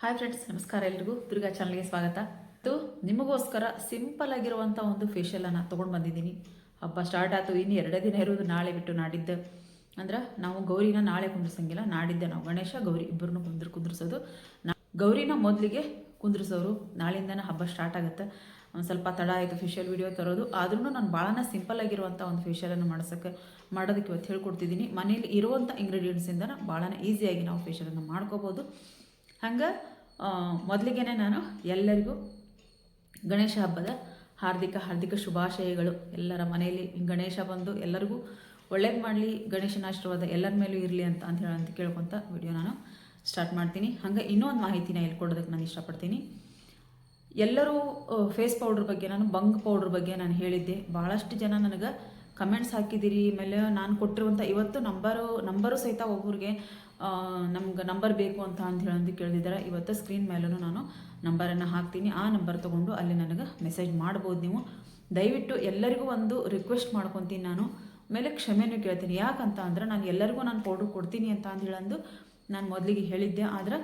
Hi friends ನಮಸ್ಕಾರ ಎಲ್ರಿಗೂ. ದುರ್ಗಾ ಚಾನಲ್ಗೆ ಸ್ವಾಗತ. ಇದು ನಿಮಗೋಸ್ಕರ ಸಿಂಪಲ್ ಆಗಿರುವಂಥ ಒಂದು ಫೇಶಿಯಲನ್ನು ತೊಗೊಂಡು ಬಂದಿದ್ದೀನಿ. ಹಬ್ಬ ಸ್ಟಾರ್ಟ್ ಆಯಿತು, ಇನ್ನು ಎರಡೇ ದಿನ ಇರೋದು ನಾಳೆ ಬಿಟ್ಟು ನಾಡಿದ್ದು. ಅಂದ್ರೆ ನಾವು ಗೌರಿನ ನಾಳೆ ಕುಂದ್ರಿಸಂಗಿಲ್ಲ, ನಾಡಿದ್ದೆ ನಾವು. ಗಣೇಶ, ಗೌರಿ ಇಬ್ಬರನ್ನು ಕುಂದ್ರ ಕುಂದ್ರಿಸೋದು. ಗೌರಿನ ಮೊದಲಿಗೆ ಕುಂದ್ರಿಸೋರು. ನಾಳಿಂದನೇ ಹಬ್ಬ ಸ್ಟಾರ್ಟ್ ಆಗುತ್ತೆ. ಒಂದು ಸ್ವಲ್ಪ ತಡ ಆಯಿತು ಫೇಶಿಯಲ್ ವಿಡಿಯೋ ತರೋದು. ಆದ್ರೂ ನಾನು ಭಾಳನ ಸಿಂಪಲ್ ಆಗಿರುವಂಥ ಒಂದು ಫೇಶಿಯಲನ್ನು ಮಾಡ್ಸೋಕ್ಕೆ ಮಾಡೋದಕ್ಕೆ ಇವತ್ತು ಹೇಳ್ಕೊಡ್ತಿದ್ದೀನಿ. ಮನೇಲಿ ಇರುವಂಥ ಇಂಗ್ರೀಡಿಯೆಂಟ್ಸಿಂದ ಭಾಳನ ಈಸಿಯಾಗಿ ನಾವು ಫೇಶಿಯಲನ್ನು ಮಾಡ್ಕೋಬೋದು. ಹಂಗೆ ಮೊದಲಿಗೆ ನಾನು ಎಲ್ಲರಿಗೂ ಗಣೇಶ ಹಬ್ಬದ ಹಾರ್ದಿಕ ಹಾರ್ದಿಕ ಶುಭಾಶಯಗಳು. ಎಲ್ಲರ ಮನೆಯಲ್ಲಿ ಗಣೇಶ ಬಂದು ಎಲ್ಲರಿಗೂ ಒಳ್ಳೇದು ಮಾಡಲಿ, ಗಣೇಶನ ಆಶೀರ್ವಾದ ಎಲ್ಲರ ಮೇಲೂ ಇರಲಿ ಅಂತ ಅಂತ ಹೇಳಿ ಅಂತ ಕೇಳ್ಕೊತ ವಿಡಿಯೋ ನಾನು ಸ್ಟಾರ್ಟ್ ಮಾಡ್ತೀನಿ. ಹಂಗೆ ಇನ್ನೊಂದು ಮಾಹಿತಿನ ಹೇಳ್ಕೊಡೋದಕ್ಕೆ ನಾನು ಇಷ್ಟಪಡ್ತೀನಿ. ಎಲ್ಲರೂ ಫೇಸ್ ಪೌಡ್ರ್ ಬಗ್ಗೆ, ನಾನು ಬಂಗ್ ಪೌಡ್ರ್ ಬಗ್ಗೆ ನಾನು ಹೇಳಿದ್ದೆ. ಭಾಳಷ್ಟು ಜನ ನನಗೆ ಕಮೆಂಟ್ಸ್ ಹಾಕಿದ್ದೀರಿ. ಆಮೇಲೆ ನಾನು ಕೊಟ್ಟಿರುವಂಥ ಇವತ್ತು ನಂಬರು ನಂಬರು ಸಹಿತ ಒಬ್ಬರಿಗೆ ನಮ್ಗೆ ನಂಬರ್ ಬೇಕು ಅಂತ ಅಂತ ಹೇಳಿ ಕೇಳಿದಿದ್ದಾರೆ. ಇವತ್ತು ಸ್ಕ್ರೀನ್ ಮೇಲೂ ನಾನು ನಂಬರನ್ನು ಹಾಕ್ತೀನಿ. ಆ ನಂಬರ್ ತೊಗೊಂಡು ಅಲ್ಲಿ ನನಗೆ ಮೆಸೇಜ್ ಮಾಡ್ಬೋದು ನೀವು. ದಯವಿಟ್ಟು ಎಲ್ಲರಿಗೂ ಒಂದು ರಿಕ್ವೆಸ್ಟ್ ಮಾಡ್ಕೊತೀನಿ ನಾನು. ಮೇಲೆ ಕ್ಷಮೆನೂ ಕೇಳ್ತೀನಿ. ಯಾಕಂತ ಅಂದ್ರೆ ನಾನು ಎಲ್ಲರಿಗೂ ನಾನು ಪೌಡ್ರ್ ಕೊಡ್ತೀನಿ ಅಂತ ಅಂದು ಹೇಳಂದು ನಾನು ಮೊದಲಿಗೆ ಹೇಳಿದ್ದೆ. ಆದ್ರೆ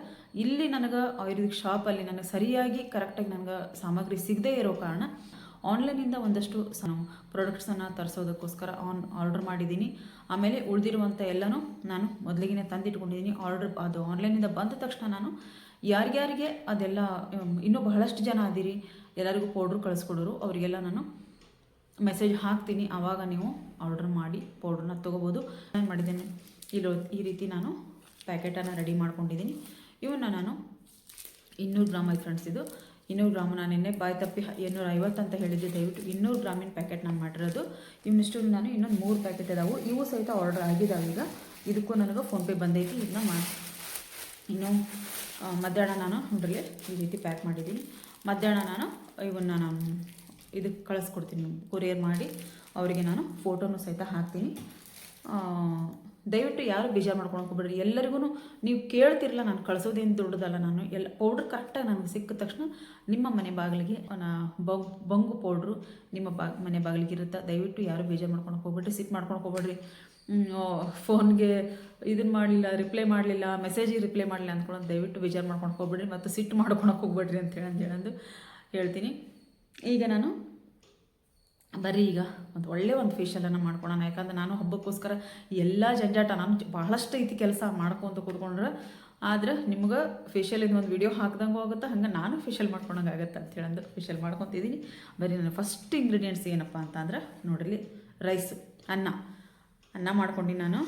ಇಲ್ಲಿ ನನಗೆ ಆಯುರ್ವೇದಿಕ್ ಶಾಪಲ್ಲಿ ನನಗೆ ಸರಿಯಾಗಿ ಕರೆಕ್ಟಾಗಿ ನನಗೆ ಸಾಮಗ್ರಿ ಸಿಗದೇ ಇರೋ ಕಾರಣ ಆನ್ಲೈನಿಂದ ಒಂದಷ್ಟು ಪ್ರಾಡಕ್ಟ್ಸನ್ನು ತರಿಸೋದಕ್ಕೋಸ್ಕರ ಆನ್, ಆರ್ಡರ್ ಮಾಡಿದ್ದೀನಿ. ಆಮೇಲೆ ಉಳಿದಿರುವಂಥ ಎಲ್ಲನೂ ನಾನು ಮೊದಲಿಗೆ ತಂದಿಟ್ಕೊಂಡಿದ್ದೀನಿ. ಆರ್ಡರ್ ಅದು ಆನ್ಲೈನಿಂದ ಬಂದ ತಕ್ಷಣ ನಾನು ಯಾರ್ಯಾರಿಗೆ ಅದೆಲ್ಲ ಇನ್ನೂ ಬಹಳಷ್ಟು ಜನ ಅದಿರಿ. ಎಲ್ಲರಿಗೂ ಪೌಡ್ರ್ ಕಳಿಸ್ಕೊಡೋರು. ಅವರಿಗೆಲ್ಲ ನಾನು ಮೆಸೇಜ್ ಹಾಕ್ತೀನಿ. ಆವಾಗ ನೀವು ಆರ್ಡರ್ ಮಾಡಿ ಪೌಡ್ರನ್ನ ತೊಗೋಬೋದು. ನಾನು ಮಾಡಿದ್ದೇನೆ. ಇಲ್ಲೋ, ಈ ರೀತಿ ನಾನು ಪ್ಯಾಕೆಟನ್ನು ರೆಡಿ ಮಾಡ್ಕೊಂಡಿದ್ದೀನಿ. ಇವನ್ನ ನಾನು ಇನ್ನೂರು ಗ್ರಾಮ್ ಐ ಫ್ರೆಂಡ್ಸ್ ಇದು. ಇನ್ನೂರು ಗ್ರಾಮು ನಾನು ನಿನ್ನೆ ಬಾಯ್ ತಪ್ಪಿ ಇನ್ನೂರ ಐವತ್ತು ಅಂತ ಹೇಳಿದ್ದೆ. ದಯವಿಟ್ಟು ಇನ್ನೂರು ಗ್ರಾಮಿನ ಪ್ಯಾಕೆಟ್ ನಾನು ಮಾಡಿರೋದು. ಇವನ್ನಿಷ್ಟು ನಾನು ಇನ್ನೊಂದು ಮೂರು ಪ್ಯಾಕೆಟ್ ಇದಾವೆ. ಇವು ಸಹಿತ ಆರ್ಡರ್ ಆಗಿದ್ದಾವೆ ಈಗ. ಇದಕ್ಕೂ ನನಗೆ ಫೋನ್ಪೇ ಬಂದೈತಿ. ಇದನ್ನ ಮಾಡಿ ಇನ್ನು ಮಧ್ಯಾಹ್ನ ನಾನು ನೋಡ್ರಿ ಈ ರೀತಿ ಪ್ಯಾಕ್ ಮಾಡಿದ್ದೀನಿ ಮಧ್ಯಾಹ್ನ ನಾನು ಇವನ್ನ ನಾನು ಇದಕ್ಕೆ ಕಳಿಸ್ಕೊಡ್ತೀನಿ ಕೊರಿಯರ್ ಮಾಡಿ. ಅವರಿಗೆ ನಾನು ಫೋಟೋನು ಸಹಿತ ಹಾಕ್ತೀನಿ. ದಯವಿಟ್ಟು ಯಾರು ಬೇಜಾರು ಮಾಡ್ಕೊಂಡು ಹೋಗ್ಬಿಡ್ರಿ. ಎಲ್ಲರಿಗೂ ನೀವು ಕೇಳ್ತಿರಲ್ಲ ನಾನು ಕಳಿಸೋದೇನು ದೊಡ್ಡದಲ್ಲ ನಾನು. ಎಲ್ಲ ಪೌಡ್ರ್ ಕರೆಕ್ಟಾಗಿ ನನಗೆ ಸಿಕ್ಕ ತಕ್ಷಣ ನಿಮ್ಮ ಮನೆ ಬಾಗಿಲಿಗೆ ನಾ ಬಂಗ್, ಬಂಗು ಪೌಡ್ರು ನಿಮ್ಮ ಬಾ, ಮನೆ ಬಾಗಿಲಿಗೆ ಇರುತ್ತೆ? ದಯವಿಟ್ಟು ಯಾರು ಬೇಜಾರು ಮಾಡ್ಕೊಂಡು ಹೋಗ್ಬಿಡ್ರಿ ಸಿಕ್ ಮಾಡ್ಕೊಂಡು ಹೋಗ್ಬೇಡ್ರಿ. ಫೋನ್ಗೆ ಇದನ್ನ ಮಾಡಲಿಲ್ಲ ರಿಪ್ಲೈ ಮಾಡಲಿಲ್ಲ ಮೆಸೇಜಿಗೆ ರಿಪ್ಲೈ ಮಾಡಲಿಲ್ಲ ಅಂದ್ಕೊಂಡು ದಯವಿಟ್ಟು ಬೇಜಾರು ಮಾಡ್ಕೊಂಡು ಹೋಗ್ಬಿಡ್ರಿ ಮತ್ತು ಸಿಟ್ಟು ಮಾಡ್ಕೊಳಕ್ಕೆ ಹೋಗ್ಬೇಡ್ರಿ ಅಂತ ಹೇಳಂದು ಹೇಳ್ತೀನಿ. ಈಗ ನಾನು ಬರ್ರಿ ಈಗ ಒಂದು ಒಳ್ಳೆ ಒಂದು ಫೇಶಿಯಲನ್ನು ಮಾಡ್ಕೊಳ್ಳೋಣ ಯಾಕಂದ್ರೆ ನಾನು ಹಬ್ಬಕ್ಕೋಸ್ಕರ ಎಲ್ಲ ಜಂಜಾಟ, ನಾನು ಬಹಳಷ್ಟು ಐತಿ ಕೆಲಸ ಮಾಡ್ಕೊತ ಕೂತ್ಕೊಂಡ್ರೆ. ಆದ್ರೆ ನಿಮ್ಗೆ ಫೇಶಿಯಲಿಂದ ಒಂದು ವಿಡಿಯೋ ಹಾಕ್ದಂಗೂ ಆಗುತ್ತೆ? ಹಂಗೆ ನಾನು ಫೇಶಿಯಲ್ ಮಾಡ್ಕೊಳಂಗೆ ಆಗುತ್ತೆ ಅಂತ ಅಂದ್ರೆ ಫೇಶಿಯಲ್ ಮಾಡ್ಕೊತಿದ್ದೀನಿ ಬರೀ ನನ್ನ ಫಸ್ಟ್ ಇಂಗ್ರೀಡಿಯೆಂಟ್ಸ್ ಏನಪ್ಪ ಅಂತಂದ್ರೆ ನೋಡ್ರಿ ರೈಸ್ ಅನ್ನ. ಅನ್ನ ಮಾಡ್ಕೊಂಡು ನಾನು,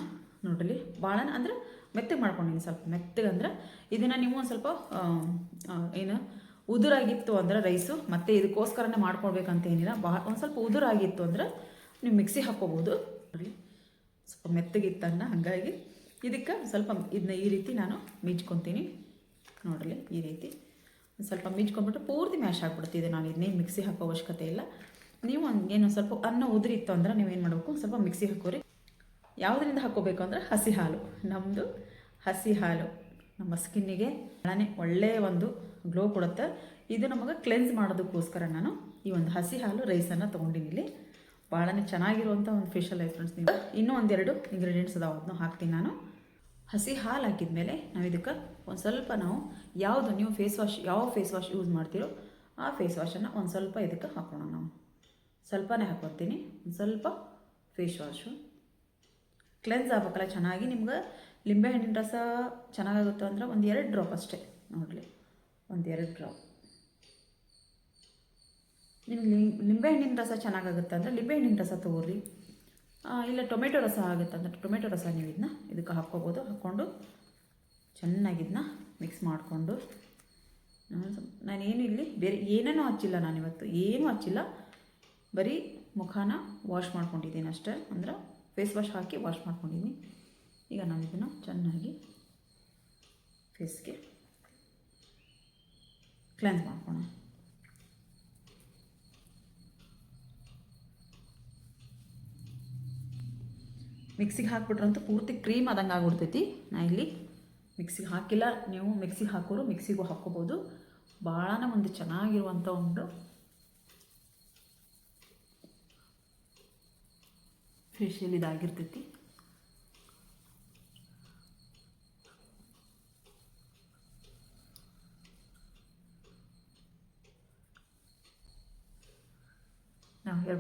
ನೋಡ್ರಿ ಭಾಳ ಅಂದ್ರೆ ಮೆತ್ತಗೆ ಮಾಡ್ಕೊಂಡಿನಿ ಸ್ವಲ್ಪ. ಮೆತ್ತಗೆ ಅಂದ್ರೆ ಇದನ್ನು ನೀವು ಒಂದು ಸ್ವಲ್ಪ ಏನು ಉದುರಾಗಿತ್ತು ಅಂದ್ರೆ ರೈಸು ಮತ್ತು ಇದಕ್ಕೋಸ್ಕರನೇ ಮಾಡ್ಕೊಳ್ಬೇಕಂತ ಏನಿಲ್ಲ. ಬಾ, ಒಂದು ಸ್ವಲ್ಪ ಉದುರಾಗಿತ್ತು ಅಂದ್ರೆ ನೀವು ಮಿಕ್ಸಿ ಹಾಕ್ಕೋಬೋದು. ನೋಡಿ, ಸ್ವಲ್ಪ ಮೆತ್ತಗಿತ್ತನ್ನ ಹಾಗಾಗಿ ಇದಕ್ಕೆ ಸ್ವಲ್ಪ ಇದನ್ನ ಈ ರೀತಿ ನಾನು ಮಿಜ್ಕೊತೀನಿ. ನೋಡಲಿ ಈ ರೀತಿ. ಸ್ವಲ್ಪ ಮಿಜ್ಕೊಂಡ್ಬಿಟ್ಟು ಪೂರ್ತಿ ಮ್ಯಾಶ್ ಆಗಿಬಿಡ್ತಿದೆ ನಾನು ಇದನ್ನೇನು ಮಿಕ್ಸಿ ಹಾಕೋ ಅವಶ್ಯಕತೆ ಇಲ್ಲ. ನೀವು ಹಂಗೇನು ಸ್ವಲ್ಪ ಅನ್ನ ಉದುರಿತ್ತು ಅಂದ್ರೆ ನೀವೇನು ಮಾಡಬೇಕು? ಸ್ವಲ್ಪ ಮಿಕ್ಸಿ ಹಾಕೋರಿ. ಯಾವುದರಿಂದ ಹಾಕೋಬೇಕು ಅಂದ್ರೆ ಹಸಿ ಹಾಲು. ನಮ್ಮದು ಹಸಿ ಹಾಲು. ನಮ್ಮ ಸ್ಕಿನ್ನಿಗೆ ಒಳ್ಳೆಯ ಒಂದು ಗ್ಲೋ ಕೊಡುತ್ತೆ. ಇದು ನಮಗೆ ಕ್ಲೆನ್ಸ್ ಮಾಡೋದಕ್ಕೋಸ್ಕರ ನಾನು ಈ ಒಂದು ಹಸಿ ಹಾಲು ರೈಸನ್ನು ತೊಗೊಂಡಿನಿ ಇಲ್ಲಿ. ಭಾಳನೇ ಚೆನ್ನಾಗಿರುವಂಥ ಒಂದು ಫೇಶಿಯಲ್ ಐತೆ ಫ್ರೆಂಡ್ಸ್ ನೀವು. ಇನ್ನೂ ಒಂದೆರಡು ಇಂಗ್ರೀಡಿಯೆಂಟ್ಸ್ ಅದಾವ ಅದನ್ನು ಹಾಕ್ತೀನಿ ನಾನು. ಹಸಿ ಹಾಲು ಹಾಕಿದ ಮೇಲೆ ನಾವು ಇದಕ್ಕೆ ಒಂದು ಸ್ವಲ್ಪ ನಾವು ಯಾವುದು ನೀವು ಫೇಸ್ ವಾಶ್ ಯಾವ ಫೇಸ್ ವಾಶ್ ಯೂಸ್ ಮಾಡ್ತೀರೋ ಆ ಫೇಸ್ ವಾಶನ್ನು ಒಂದು ಸ್ವಲ್ಪ ಇದಕ್ಕೆ ಹಾಕೋಣ ನಾವು. ಸ್ವಲ್ಪನೇ ಹಾಕೋತೀನಿ ಒಂದು ಸ್ವಲ್ಪ ಫೇಸ್ ವಾಶು ಕ್ಲೆನ್ಸ್ ಆಗ್ಬೇಕಲ್ಲ, ಚೆನ್ನಾಗಿ ನಿಮ್ಗೆ ಲಿಂಬೆಹಣ್ಣಿನ ರಸ ಚೆನ್ನಾಗಾಗುತ್ತೆ ಅಂದ್ರೆ ಒಂದು ಎರಡು ಡ್ರಾಪ್ ಅಷ್ಟೇ ನೋಡಲಿ. ಒಂದು ಎರಡು ಡ್ರಾಪ್ ನಿಮ್ಗೆ ಲಿಂಬೆಹಣ್ಣಿನ ರಸ ಚೆನ್ನಾಗಾಗುತ್ತೆ ಅಂದರೆ ಲಿಂಬೆಹಣ್ಣಿನ ರಸ ತಗೋರಿ. ಇಲ್ಲ ಟೊಮೆಟೊ ರಸ ಆಗುತ್ತೆ ಅಂದರೆ ಟೊಮೆಟೊ ರಸ ನೀವು ಇದನ್ನ ಇದಕ್ಕೆ ಹಾಕ್ಕೋಬೋದು. ಹಾಕ್ಕೊಂಡು ಚೆನ್ನಾಗಿ ಇದನ್ನ ಮಿಕ್ಸ್ ಮಾಡಿಕೊಂಡು. ನಾನೇನು ಇಲ್ಲಿ ಬೇರೆ ಏನೇನೂ ಹಚ್ಚಿಲ್ಲ ನಾನಿವತ್ತು ಏನೂ ಹಚ್ಚಿಲ್ಲ. ಬರೀ ಮುಖಾನ ವಾಶ್ ಮಾಡ್ಕೊಂಡಿದ್ದೀನಿ ಅಷ್ಟೇ. ಅಂದ್ರೆ ಫೇಸ್ ವಾಶ್ ಹಾಕಿ ವಾಶ್ ಮಾಡ್ಕೊಂಡಿದ್ದೀನಿ. ಈಗ ನಾನು ಇದನ್ನು ಚೆನ್ನಾಗಿ ಫೇಸ್ಗೆ ಕ್ಲೆನ್ಸ್ ಮಾಡ್ಕೋಣ ಮಿಕ್ಸಿಗೆ ಹಾಕ್ಬಿಟ್ರಂತೂ ಪೂರ್ತಿ ಕ್ರೀಮ್ ಆದಂಗೆ ಆಗ್ಬಿಡ್ತೈತಿ. ನಾ ಇಲ್ಲಿ ಮಿಕ್ಸಿಗೆ ಹಾಕಿಲ್ಲ. ನೀವು ಮಿಕ್ಸಿಗೆ ಹಾಕೋರು ಮಿಕ್ಸಿಗೂ ಹಾಕ್ಕೋಬೋದು. ಭಾಳನೇ ಒಂದು ಚೆನ್ನಾಗಿರುವಂಥ ಒಂದು ಫೇಶಿಯಲ್ ಇದಾಗಿರ್ತೈತಿ.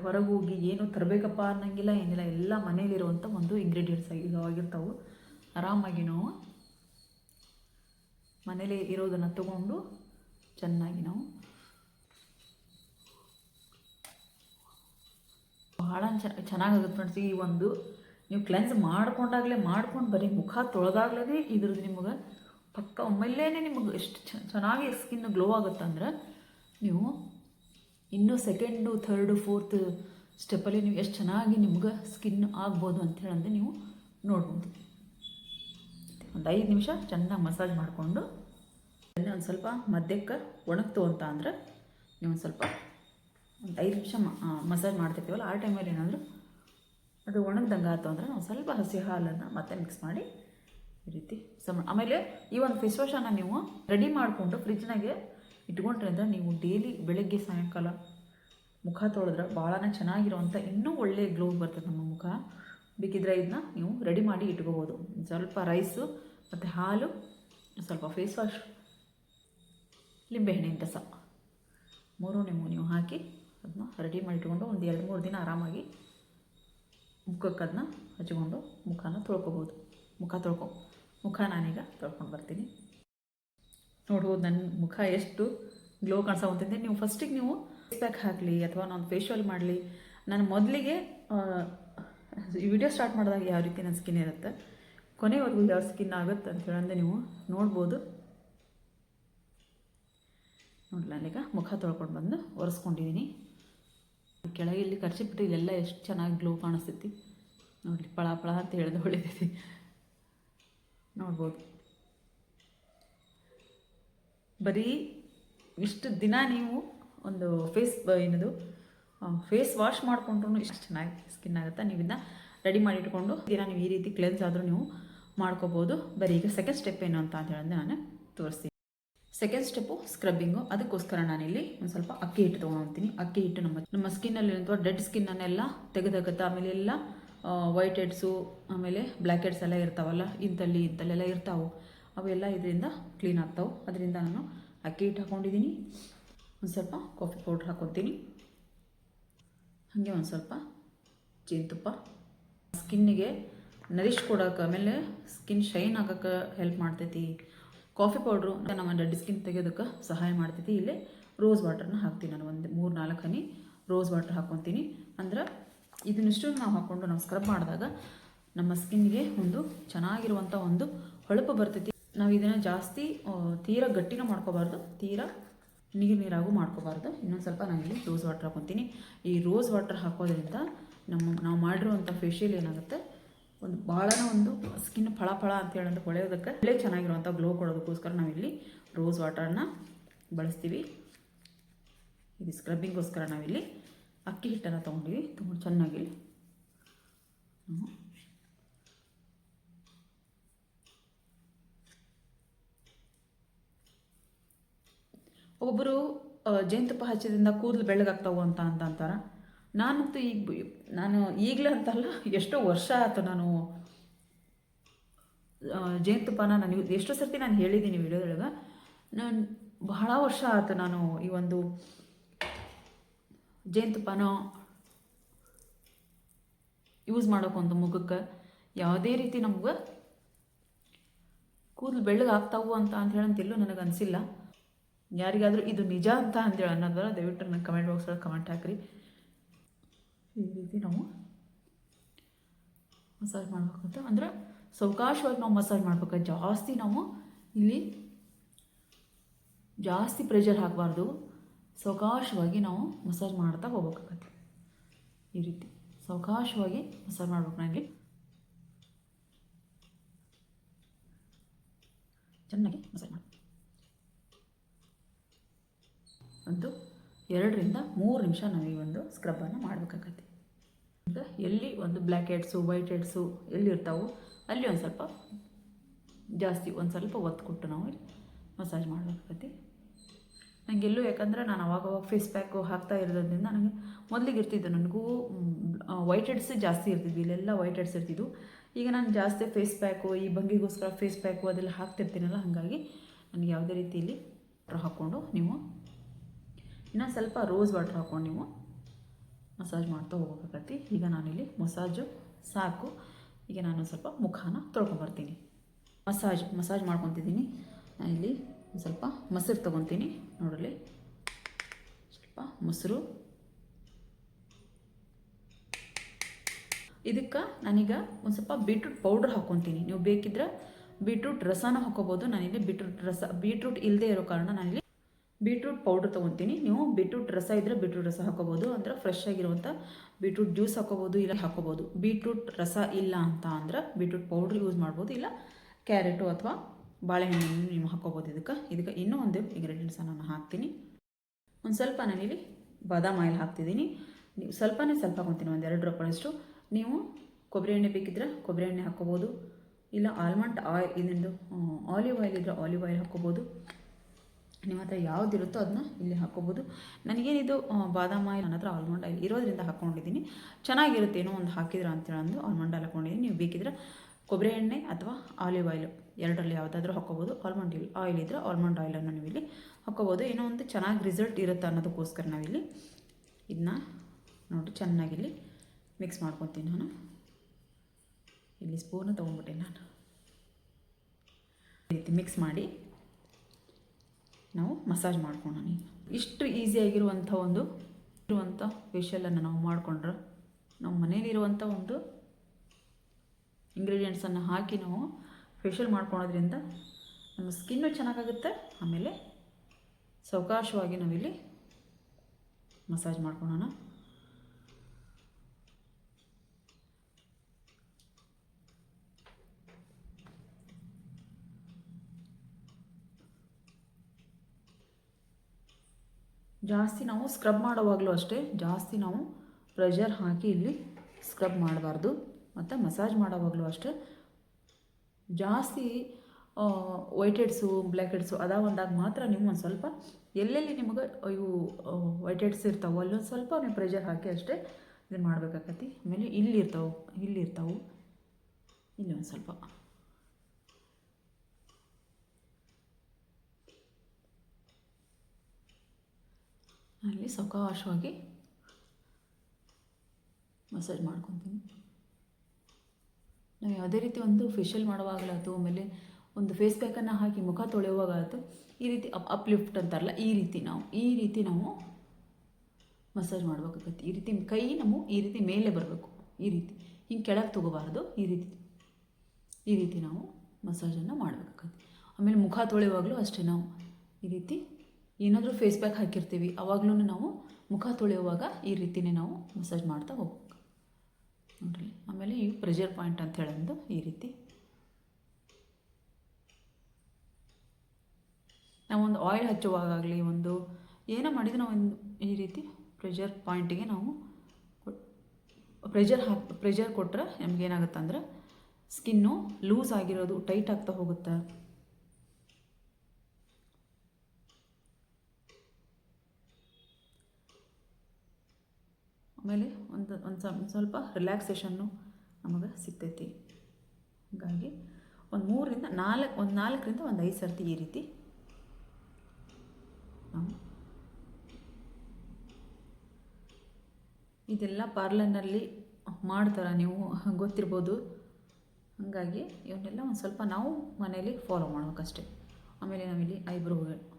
ಹೊರಗೆ ಹೋಗಿ ಏನು ತರಬೇಕಪ್ಪ ಅನ್ನಂಗಿಲ್ಲ, ಏನಿಲ್ಲ, ಎಲ್ಲ ಮನೇಲಿರುವಂಥ ಒಂದು ಇಂಗ್ರೀಡಿಯೆಂಟ್ಸ್ ಆಗಿ ಆಗಿರ್ತಾವೆ ಆರಾಮಾಗಿ ನಾವು ಮನೇಲಿ ಇರೋದನ್ನು ತಗೊಂಡು ಚೆನ್ನಾಗಿ ನಾವು ಭಾಳ ಚೆನ್ನಾಗಾಗುತ್ತೆ ಫ್ರೆಂಡ್ಸ್ ಈ ಒಂದು. ನೀವು ಕ್ಲೆನ್ಸ್ ಮಾಡ್ಕೊಂಡಾಗಲೇ, ಮಾಡ್ಕೊಂಡು ಬರೀ ಮುಖ ತೊಳೆದಾಗ್ಲೇ ಇದ್ರದ್ದು ನಿಮಗೆ ಪಕ್ಕ ಒಮ್ಮೆಲ್ಲೇ ನಿಮಗೆ ಎಷ್ಟು ಚೆನ್ನಾಗಿ ಸ್ಕಿನ್ ಗ್ಲೋ ಆಗುತ್ತಂದ್ರೆ ನೀವು ಇನ್ನೂ ಸೆಕೆಂಡು ಥರ್ಡು ಫೋರ್ತ್ ಸ್ಟೆಪ್ಪಲ್ಲಿ ನೀವು ಎಷ್ಟು ಚೆನ್ನಾಗಿ ನಿಮ್ಗೆ ಸ್ಕಿನ್ ಆಗ್ಬೋದು ಅಂತ ಹೇಳಂದ್ರೆ ನೀವು ನೋಡ್ಬೋದು. ಒಂದು ಐದು ನಿಮಿಷ ಚೆನ್ನಾಗಿ ಮಸಾಜ್ ಮಾಡಿಕೊಂಡು ಒಂದು ಸ್ವಲ್ಪ ಮಧ್ಯಕ್ಕೆ ಒಣಗ್ತು ಅಂತ ಅಂದರೆ ನೀವು ಒಂದು ಸ್ವಲ್ಪ ಒಂದು ಐದು ನಿಮಿಷ ಮಸಾಜ್ ಮಾಡ್ತಿರ್ತೀವಲ್ಲ, ಆ ಟೈಮಲ್ಲಿ ಏನಾದರೂ ಅದು ಒಣಗ್ದಂಗೆ ಆಯಿತು ಅಂದರೆ ನಾವು ಸ್ವಲ್ಪ ಹಸಿ ಹಾಲನ್ನು ಮತ್ತೆ ಮಿಕ್ಸ್ ಮಾಡಿ ಈ ರೀತಿ ಸಮ ಆಮೇಲೆ ಈ ಒಂದು ಫೇಸ್ ವಾಶನ್ನು ನೀವು ರೆಡಿ ಮಾಡಿಕೊಂಡು ಫ್ರಿಜ್ನಾಗೆ ಇಟ್ಕೊಂಡ್ರೆ ನೀವು ಡೈಲಿ ಬೆಳಗ್ಗೆ, ಸಾಯಂಕಾಲ ಮುಖ ತೊಳೆದ್ರೆ ಭಾಳನೇ ಚೆನ್ನಾಗಿರುವಂಥ ಇನ್ನೂ ಒಳ್ಳೆಯ ಗ್ಲೋ ಬರ್ತದೆ ನಮ್ಮ ಮುಖ. ಬೇಕಿದ್ರೆ ಇದನ್ನ ನೀವು ರೆಡಿ ಮಾಡಿ ಇಟ್ಕೋಬೋದು. ಸ್ವಲ್ಪ ರೈಸು ಮತ್ತು ಹಾಲು, ಸ್ವಲ್ಪ ಫೇಸ್ ವಾಶ್ ಲಿಂಬೆಹಣ್ಣಿನ ರಸ ಮೂರು ನಿಮ್ಮು ನೀವು ಹಾಕಿ ಅದನ್ನ ರೆಡಿ ಮಾಡಿ ಇಟ್ಕೊಂಡು ಒಂದು ಎರಡು ಮೂರು ದಿನ ಆರಾಮಾಗಿ ಮುಖಕ್ಕೆ ಅದನ್ನ ಹಚ್ಕೊಂಡು ಮುಖನ ತೊಳ್ಕೊಬೋದು. ಮುಖ ತೊಳ್ಕೊ, ಮುಖ ನಾನೀಗ ತೊಳ್ಕೊಂಡು ಬರ್ತೀನಿ. ನೋಡ್ಬೋದು ನನ್ನ ಮುಖ ಎಷ್ಟು ಗ್ಲೋ ಕಾಣಿಸೋ ಅಂತಂದರೆ ನೀವು ಫಸ್ಟಿಗೆ ನೀವು ಪ್ಯಾಕ್ ಹಾಕಲಿ ಅಥವಾ ನಾನು ಫೇಶಿಯಲ್ ಮಾಡಲಿ. ನಾನು ಮೊದಲಿಗೆ ವಿಡಿಯೋ ಸ್ಟಾರ್ಟ್ ಮಾಡಿದಾಗ ಯಾವ ರೀತಿ ನನ್ನ ಸ್ಕಿನ್ ಇರುತ್ತೆ? ಕೊನೆವರೆಗೂ ಯಾವ ಸ್ಕಿನ್ ಆಗುತ್ತೆ ಅಂತ ಹೇಳಂದ್ರೆ ನೀವು ನೋಡ್ಬೋದು. ನೋಡಿ ನಾನೀಗ ಮುಖ ತೊಳ್ಕೊಂಡು ಬಂದು ಒರೆಸ್ಕೊಂಡಿದ್ದೀನಿ ಕೆಳಗೆ ಇಲ್ಲಿ ಕರ್ಚಿಬಿಟ್ಟು ಇಲ್ಲೆಲ್ಲ ಎಷ್ಟು ಚೆನ್ನಾಗಿ ಗ್ಲೋ ಕಾಣಿಸ್ತೈತಿ ನೋಡಿ ಪಳ ಪಳ ಅಂತ ಹೇಳಿದ ಹೊಳಿತೈತಿ. ನೋಡ್ಬೋದು. ಬರೀ ಇಷ್ಟು ದಿನ ನೀವು ಒಂದು ಫೇಸ್, ಏನದು ಫೇಸ್ ವಾಶ್ ಮಾಡಿಕೊಂಡ್ರು ಇಷ್ಟು ಚೆನ್ನಾಗಿ ಸ್ಕಿನ್ ಆಗುತ್ತೆ? ನೀವು ಇದನ್ನ ರೆಡಿ ಮಾಡಿ ಇಟ್ಕೊಂಡು ದಿನ ನೀವು ಈ ರೀತಿ ಕ್ಲೆನ್ಸ್ ಆದರೂ ನೀವು ಮಾಡ್ಕೋಬೋದು. ಬರೀ ಈಗ ಸೆಕೆಂಡ್ ಸ್ಟೆಪ್ ಏನು ಅಂತ ಅಂತ ನಾನು ತೋರಿಸ್ತೀನಿ. ಸೆಕೆಂಡ್ ಸ್ಟೆಪ್ಪು ಸ್ಕ್ರಬ್ಬಿಂಗು ಅದಕ್ಕೋಸ್ಕರ ನಾನಿಲ್ಲಿ ಒಂದು ಸ್ವಲ್ಪ ಅಕ್ಕಿ ಹಿಟ್ಟು ತೊಗೊಳ್ತೀನಿ ಅಕ್ಕಿ ಹಿಟ್ಟು ನಮ್ಮ ನಮ್ಮ ಸ್ಕಿನ್ನಲ್ಲಿರುವಂಥ ಡೆಡ್ ಸ್ಕಿನ್ನನ್ನೆಲ್ಲ ತೆಗೆದಾಗುತ್ತೆ ಆಮೇಲೆ ಎಲ್ಲ ವೈಟ್ ಹೆಡ್ಸು ಆಮೇಲೆ ಬ್ಲ್ಯಾಕ್ ಹೆಡ್ಸ್ ಎಲ್ಲ ಇರ್ತಾವಲ್ಲ, ಇಂಥಲ್ಲಿ, ಇಂಥಲ್ಲೆಲ್ಲ ಇರ್ತಾವೆ. ಅವೆಲ್ಲ ಇದರಿಂದ ಕ್ಲೀನ್ ಆಗ್ತಾವೆ. ಅದರಿಂದ ನಾನು ಅಕ್ಕಿ ಹಿಟ್ಟು ಹಾಕ್ಕೊಂಡಿದ್ದೀನಿ ಒಂದು ಸ್ವಲ್ಪ ಕಾಫಿ ಪೌಡ್ರ್ ಹಾಕ್ಕೊತೀನಿ ಹಾಗೆ ಒಂದು ಸ್ವಲ್ಪ ಜೇನುತುಪ್ಪ. ಸ್ಕಿನ್ನಿಗೆ ನರಿಶ್ ಕೊಡೋಕೆ ಆಮೇಲೆ ಸ್ಕಿನ್ ಶೈನ್ ಆಗೋಕ್ಕೆ ಹೆಲ್ಪ್ ಮಾಡ್ತೈತಿ. ಕಾಫಿ ಪೌಡ್ರು ನಮ್ಮ ಡೆಡ್ ಸ್ಕಿನ್ ತೆಗೆಯೋದಕ್ಕೆ ಸಹಾಯ ಮಾಡ್ತೈತಿ. ಇಲ್ಲೇ ರೋಸ್ ವಾಟರ್ನ ಹಾಕ್ತೀನಿ ನಾನು. ಒಂದು ಮೂರು ನಾಲ್ಕು ಹನಿ ರೋಸ್ ವಾಟರ್ ಹಾಕ್ಕೊತೀನಿ ಅಂದ್ರೆ ಇದನ್ನಿಷ್ಟು ನಾವು ಹಾಕ್ಕೊಂಡು ನಾವು ಸ್ಕ್ರಬ್ ಮಾಡಿದಾಗ ನಮ್ಮ ಸ್ಕಿನ್ಗೆ ಒಂದು ಚೆನ್ನಾಗಿರುವಂಥ ಒಂದು ಹೊಳಪು ಬರ್ತೈತಿ. ನಾವು ಇದನ್ನು ಜಾಸ್ತಿ ತೀರಾ ಗಟ್ಟಿನೂ ಮಾಡ್ಕೋಬಾರ್ದು. ತೀರಾ ನೀರು ನೀರಾಗೂ ಮಾಡ್ಕೋಬಾರ್ದು. ಇನ್ನೊಂದು ಸ್ವಲ್ಪ ಇಲ್ಲಿ ರೋಸ್ ವಾಟರ್ ಹಾಕೊತೀನಿ. ಈ ರೋಸ್ ವಾಟರ್ ಹಾಕೋದ್ರಿಂದ ನಮ್ಮ, ನಾವು ಮಾಡಿರುವಂಥ ಫೇಶಿಯಲ್ ಏನಾಗುತ್ತೆ? ಒಂದು ಭಾಳನ ಒಂದು ಸ್ಕಿನ್ ಫಳ ಫಳ ಅಂತ ಹೇಳೋದು ಹೊಳೆಯೋದಕ್ಕೆ ಒಳ್ಳೆ ಚೆನ್ನಾಗಿರುವಂಥ ಗ್ಲೋ ಕೊಡೋದಕ್ಕೋಸ್ಕರ ನಾವಿಲ್ಲಿ ರೋಸ್ ವಾಟರ್ನ ಬಳಸ್ತೀವಿ. ಇದು ಸ್ಕ್ರಬ್ಬಿಂಗ್ಗೋಸ್ಕರ ನಾವಿಲ್ಲಿ ಅಕ್ಕಿ ಹಿಟ್ಟನ್ನು ತೊಗೊಂಡಿವಿ. ತುಂಬ ಚೆನ್ನಾಗಿ ಒಬ್ಬರು ಜೇನುತುಪ್ಪ ಹಚ್ಚಿದ್ರಿಂದ ಕೂದಲು ಬೆಳ್ಳಗಾಗ್ತಾವು ಅಂತ ಅಂತ ಅಂತಾರೆ. ನಾನಂತೂ ಈಗ ನಾನು ಈಗಲೇ ಅಂತಲ್ಲ, ಎಷ್ಟೋ ವರ್ಷ ಆಯ್ತು ನಾನು ಜೇನುತುಪ್ಪನ ನಾನು ಎಷ್ಟೋ ಸರ್ತಿ ನಾನು ಹೇಳಿದ್ದೀನಿ ವಿಡಿಯೋದೊಳಗೆ ನಾನು ಬಹಳ ವರ್ಷ ಆಯಿತು ನಾನು ಈ ಒಂದು ಜೇನುತುಪ್ಪನ ಯೂಸ್ ಮಾಡೋಕೆ ಒಂದು ಮುಖಕ್ಕೆ. ಯಾವುದೇ ರೀತಿ ನಮ್ಗೆ ಕೂದಲು ಬೆಳ್ಳಗಾಗ್ತಾವು ಅಂತ ಅಂತ ಹೇಳಂತಿಲ್ಲೂ ನನಗೆ ಅನಿಸಿಲ್ಲ. ಯಾರಿಗಾದರೂ ಇದು ನಿಜ ಅಂತ ಅಂತೇಳಿ ಅನ್ನೋದ್ರ ದಯವಿಟ್ಟು ನನಗೆ ಕಮೆಂಟ್ ಬಾಕ್ಸಲ್ಲಿ ಕಮೆಂಟ್ ಹಾಕ್ರಿ. ಈ ರೀತಿ ನಾವು ಮಸಾಜ್ ಮಾಡ್ಬೇಕಂತ. ಅಂದ್ರೆ ಸಾವಕಾಶವಾಗಿ ನಾವು ಮಸಾಜ್ ಮಾಡ್ಬೇಕು ಜಾಸ್ತಿ ನಾವು ಇಲ್ಲಿ ಜಾಸ್ತಿ ಪ್ರೆಷರ್ ಹಾಕಬಾರ್ದು. ಸಾವಕಾಶವಾಗಿ ನಾವು ಮಸಾಜ್ ಮಾಡ್ತಾ ಹೋಗ್ಬೇಕಾಗತ್ತೆ. ಈ ರೀತಿ ಸಾವಕಾಶವಾಗಿ ಮಸಾಜ್ ಮಾಡ್ಬೇಕು ನನಗೆ ಚೆನ್ನಾಗಿ ಮಸಾಜ್ ಮಾಡಿ. ಒಂದು ಎರಡರಿಂದ ಮೂರು ನಿಮಿಷ ನಾವು ಈ ಒಂದು ಸ್ಕ್ರಬ್ಬನ್ನು ಮಾಡಬೇಕಾಗತ್ತೆ. ಈಗ ಎಲ್ಲಿ ಒಂದು ಬ್ಲ್ಯಾಕ್ ಹೆಡ್ಸು ವೈಟ್ ಹೆಡ್ಸು ಎಲ್ಲಿರ್ತಾವೋ ಅಲ್ಲಿ ಒಂದು ಸ್ವಲ್ಪ ಜಾಸ್ತಿ ಒಂದು ಸ್ವಲ್ಪ ಒತ್ತು ಕೊಟ್ಟು ನಾವು ಮಸಾಜ್ ಮಾಡಬೇಕಾಗತ್ತೆ. ನನಗೆಲ್ಲೂ ಯಾಕಂದ್ರೆ ನಾನು ಅವಾಗ ಅವಾಗ ಫೇಸ್ ಪ್ಯಾಕು ಹಾಕ್ತಾ ಇರೋದ್ರಿಂದ ನನಗೆ ಮೊದಲಿಗೆ ಇರ್ತಿದ್ದು ನನಗೂ ವೈಟ್ ಹೆಡ್ಸ್ ಜಾಸ್ತಿ ಇರ್ತಿದ್ವಿ, ಇಲ್ಲೆಲ್ಲ ವೈಟ್ ಹೆಡ್ಸ್ ಇರ್ತಿದ್ವು. ಈಗ ನಾನು ಜಾಸ್ತಿ ಫೇಸ್ ಪ್ಯಾಕು ಈ ಭಂಗಿಗೋಸ್ಕರ ಫೇಸ್ ಪ್ಯಾಕು ಅದೆಲ್ಲ ಹಾಕ್ತಿರ್ತೀನಲ್ಲ, ಹಾಗಾಗಿ ನನಗೆ ಯಾವುದೇ ರೀತಿಯಲ್ಲಿ ಹಾಕ್ಕೊಂಡು ನೀವು ಇನ್ನೊಂದು ಸ್ವಲ್ಪ ರೋಸ್ ವಾಟ್ರ್ ಹಾಕ್ಕೊಂಡು ನೀವು ಮಸಾಜ್ ಮಾಡ್ತಾ ಹೋಗ್ಬೇಕಾಗತ್ತಿ ಈಗ ನಾನಿಲ್ಲಿ ಮಸಾಜು ಸಾಕು. ಈಗ ನಾನು ಸ್ವಲ್ಪ ಮುಖಾನ ತೊಳ್ಕೊಂಬರ್ತೀನಿ ಮಸಾಜ್ ಮಸಾಜ್ ಮಾಡ್ಕೊತಿದ್ದೀನಿ. ನಾನಿಲ್ಲಿ ಸ್ವಲ್ಪ ಮೊಸರು ತೊಗೊತೀನಿ. ನೋಡಲಿ ಸ್ವಲ್ಪ ಮೊಸರು. ಇದಕ್ಕೆ ನಾನೀಗ ಒಂದು ಸ್ವಲ್ಪ ಬೀಟ್ರೂಟ್ ಪೌಡ್ರ್ ಹಾಕ್ಕೊತೀನಿ ನೀವು ಬೇಕಿದ್ರೆ ಬೀಟ್ರೂಟ್ ರಸನ ಹಾಕೋಬೋದು. ನಾನಿಲ್ಲಿ ಬೀಟ್ರೂಟ್ ರಸ ಬೀಟ್ರೂಟ್ ಇಲ್ಲದೆ ಇರೋ ಕಾರಣ ನಾನಿಲ್ಲಿ ಬೀಟ್ರೂಟ್ ಪೌಡ್ರ್ ತೊಗೊತೀನಿ. ನೀವು ಬೀಟ್ರೂಟ್ ರಸ ಇದ್ದರೆ ಬೀಟ್ರೂಟ್ ರಸ ಹಾಕೋಬೋದು. ಅಂದರೆ ಫ್ರೆಶ್ ಆಗಿರುವಂಥ ಬೀಟ್ರೂಟ್ ಜ್ಯೂಸ್ ಹಾಕೋಬೋದು, ಇಲ್ಲ ಹಾಕೋಬೋದು. ಬೀಟ್ರೂಟ್ ರಸ ಇಲ್ಲ ಅಂತ ಅಂದ್ರೆ ಬೀಟ್ರೂಟ್ ಪೌಡ್ರ್ ಯೂಸ್ ಮಾಡ್ಬೋದು. ಇಲ್ಲ ಕ್ಯಾರೆಟು ಅಥವಾ ಬಾಳೆಹಣ್ಣು ನೀವು ಹಾಕೋಬೋದು ಇದಕ್ಕೆ. ಇದಕ್ಕೆ ಇನ್ನೂ ಒಂದು ಇಂಗ್ರೀಡಿಯೆಂಟ್ಸ್ ನಾನು ಹಾಕ್ತೀನಿ. ಒಂದು ಸ್ವಲ್ಪ ನಾನಿಲ್ಲಿ ಬಾದಾಮ್ ಆಯಿಲ್ ಹಾಕ್ತಿದ್ದೀನಿ. ನೀವು ಸ್ವಲ್ಪನೇ ಸ್ವಲ್ಪ ಹಾಕೊತೀನಿ, ಒಂದು ಎರಡು ರೂಪಾಯಿಷ್ಟು ನೀವು ಕೊಬ್ಬರಿ ಎಣ್ಣೆ ಬೇಕಿದ್ರೆ ಕೊಬ್ಬರಿ ಎಣ್ಣೆ ಹಾಕ್ಕೋಬೋದು ಇಲ್ಲ ಆಲ್ಮಂಡ್ ಆಯಿಲ್ ಇದೊಂದು ಆಲಿವ್ ಆಯಿಲ್ ಇದ್ದರೆ ಆಲಿವ್ ಆಯಿಲ್ ಹಾಕ್ಕೋಬೋದು ನಿಮ್ಮ ಹತ್ರ ಯಾವುದಿರುತ್ತೋ ಅದನ್ನ ಇಲ್ಲಿ ಹಾಕ್ಕೋಬೋದು ನನಗೇನಿದು ಬಾದಾಮ ಆಯಿಲ್ ನನ್ನ ಹತ್ರ ಆಲ್ಮಂಡ್ ಆಯಿಲ್ ಇರೋದ್ರಿಂದ ಹಾಕ್ಕೊಂಡಿದ್ದೀನಿ ಚೆನ್ನಾಗಿರುತ್ತೆ ಏನೋ ಒಂದು ಹಾಕಿದ್ರೆ ಅಂತೇಳಿ ಅಂದು ಆಲ್ಮಂಡ್ ಆಯಿಲ್ ಹಾಕ್ಕೊಂಡಿದ್ದೀನಿ ನೀವು ಬೇಕಿದ್ರೆ ಕೊಬ್ಬರಿ ಎಣ್ಣೆ ಅಥವಾ ಆಲಿವ್ ಆಯಿಲ್ ಎರಡರಲ್ಲಿ ಯಾವುದಾದ್ರೂ ಹಾಕ್ಕೋಬೋದು ಆಲ್ಮಂಡ್ ಇಲ್ ಆಯಿಲ್ ಇದ್ದರೆ ಆಲ್ಮಂಡ್ ಆಯಿಲನ್ನು ನೀವು ಇಲ್ಲಿ ಏನೋ ಒಂದು ಚೆನ್ನಾಗಿ ರಿಸಲ್ಟ್ ಇರುತ್ತೆ ಅನ್ನೋದಕ್ಕೋಸ್ಕರ ನಾವಿಲ್ಲಿ ಇದನ್ನ ನೋಡಿ ಚೆನ್ನಾಗಿಲ್ಲಿ ಮಿಕ್ಸ್ ಮಾಡ್ಕೊತೀನಿ ನಾನು. ಇಲ್ಲಿ ಸ್ಪೂನು ತೊಗೊಂಡ್ಬಿಟ್ಟೆ ನಾನು. ರೀತಿ ಮಿಕ್ಸ್ ಮಾಡಿ ನಾವು ಮಸಾಜ್ ಮಾಡ್ಕೊಳ್ಳೋಣ ಇಷ್ಟು ಈಸಿಯಾಗಿರುವಂಥ ಒಂದು ಇರುವಂಥ ಫೇಶಿಯಲನ್ನು ನಾವು ಮಾಡಿಕೊಂಡ್ರೆ ನಮ್ಮ ಮನೇಲಿರುವಂಥ ಒಂದು ಇಂಗ್ರೀಡಿಯೆಂಟ್ಸನ್ನು ಹಾಕಿ ನಾವು ಫೇಶಿಯಲ್ ಮಾಡ್ಕೊಳೋದ್ರಿಂದ ನಮ್ಮ ಸ್ಕಿನ್ನು ಚೆನ್ನಾಗಾಗುತ್ತೆ, ಆಮೇಲೆ ಸಾವಕಾಶವಾಗಿ ನಾವಿಲ್ಲಿ ಮಸಾಜ್ ಮಾಡ್ಕೊಳ್ಳೋಣ ಜಾಸ್ತಿ ನಾವು ಸ್ಕ್ರಬ್ ಮಾಡುವಾಗಲೂ ಅಷ್ಟೇ ಜಾಸ್ತಿ ನಾವು ಪ್ರೆಷರ್ ಹಾಕಿ ಇಲ್ಲಿ ಸ್ಕ್ರಬ್ ಮಾಡಬಾರ್ದು ಮತ್ತು ಮಸಾಜ್ ಮಾಡುವಾಗಲೂ ಅಷ್ಟೇ. ಜಾಸ್ತಿ ವೈಟ್ ಹೆಡ್ಸು ಬ್ಲ್ಯಾಕ್ ಹೆಡ್ಸು ಅದಾವಂದಾಗ ಮಾತ್ರ ನೀವು ಒಂದು ಸ್ವಲ್ಪ ಎಲ್ಲೆಲ್ಲಿ ನಿಮಗೆ, ಇವು ವೈಟ್ ಹೆಡ್ಸ್ ಇರ್ತಾವೆ ಅಲ್ಲೊಂದು ಸ್ವಲ್ಪ ನೀವು ಪ್ರೆಷರ್ ಹಾಕಿ ಅಷ್ಟೇ ಇದನ್ನು ಮಾಡಬೇಕಾಗತ್ತಿ ಆಮೇಲೆ ಇಲ್ಲಿ ಇಲ್ಲಿರ್ತಾವೆ ಇಲ್ಲಿ ಇರ್ತಾವೆ, ಇಲ್ಲಿ ಒಂದು ಸ್ವಲ್ಪ. ಅಲ್ಲಿ ಸಾವಕಾಶವಾಗಿ ಮಸಾಜ್ ಮಾಡ್ಕೊತೀನಿ. ನಾವು ಯಾವುದೇ ರೀತಿ ಒಂದು ಫೇಶಿಯಲ್ ಮಾಡುವಾಗಲಾಯ್ತು ಆಮೇಲೆ ಒಂದು ಫೇಸ್ ಪ್ಯಾಕನ್ನು ಹಾಕಿ ಮುಖ ತೊಳೆಯುವಾಗಲಾಯಿತು ಈ ರೀತಿ ಅಪ್ ಅಪ್ಲಿಫ್ಟ್ ಅಂತಾರಲ್ಲ, ಈ ರೀತಿ ನಾವು, ಈ ರೀತಿ ನಾವು ಮಸಾಜ್ ಮಾಡ್ಬೇಕಾಗತ್ತೆ ಈ ರೀತಿ ಕೈ ನಾವು ಈ ರೀತಿ ಮೇಲೆ ಬರಬೇಕು, ಈ ರೀತಿ. ಹಿಂಗೆ ಕೆಳಗೆ ತಗೋಬಾರ್ದು, ಈ ರೀತಿ. ಈ ರೀತಿ ನಾವು ಮಸಾಜನ್ನು ಮಾಡಬೇಕಾಗತ್ತೆ ಆಮೇಲೆ ಮುಖ ತೊಳೆಯುವಾಗಲೂ ಅಷ್ಟೇ ನಾವು ಈ ರೀತಿ ಏನಾದರೂ ಫೇಸ್ ಪ್ಯಾಕ್ ಹಾಕಿರ್ತೀವಿ ಆವಾಗಲೂ ನಾವು ಮುಖ ತೊಳೆಯುವಾಗ ಈ ರೀತಿನೇ ನಾವು ಮಸಾಜ್ ಮಾಡ್ತಾ ಹೋಗ್ಬೇಕು. ನೋಡ್ರಿ, ಆಮೇಲೆ ಈ ಪ್ರೆಷರ್ ಪಾಯಿಂಟ್ ಅಂತ ಹೇಳೋದು ಈ ರೀತಿ. ನಾವೊಂದು ಆಯಿಲ್ ಹಚ್ಚುವಾಗಲಿ ಒಂದು ಏನೋ ಮಾಡಿದ್ರೆ ನಾವು ಒಂದು ಈ ರೀತಿ ಪ್ರೆಷರ್ ಪಾಯಿಂಟಿಗೆ ನಾವು ಪ್ರೆಷರ್ ಹಾಕಿ ಪ್ರೆಷರ್ ಕೊಟ್ಟರೆ ನಮಗೇನಾಗುತ್ತೆ ಅಂದ್ರೆ ಸ್ಕಿನ್ನು ಲೂಸ್ ಆಗಿರೋದು ಟೈಟ್ ಆಗ್ತಾ ಹೋಗುತ್ತೆ. ಆಮೇಲೆ ಒಂದು ಒಂದು ಸ್ವಲ್ಪ ರಿಲ್ಯಾಕ್ಸೇಷನ್ನು ನಮಗೆ ಸಿಗ್ತೈತಿ. ಹಾಗಾಗಿ ಒಂದು ಮೂರರಿಂದ ನಾಲ್ಕು, ಒಂದು ನಾಲ್ಕರಿಂದ ಒಂದು ಐದು ಸರ್ತಿ ಈ ರೀತಿ ಇದೆಲ್ಲ ಪಾರ್ಲರ್ನಲ್ಲಿ ಮಾಡ್ತಾರೆ ನೀವು? ಗೊತ್ತಿರ್ಬೋದು. ಹಾಗಾಗಿ ಇವನ್ನೆಲ್ಲ ಒಂದು ಸ್ವಲ್ಪ ನಾವು ಮನೇಲಿ ಫಾಲೋ ಮಾಡ್ಬೇಕಷ್ಟೆ. ಆಮೇಲೆ ನಾವಿಲ್ಲಿ ಐಬ್ರೋಗೆ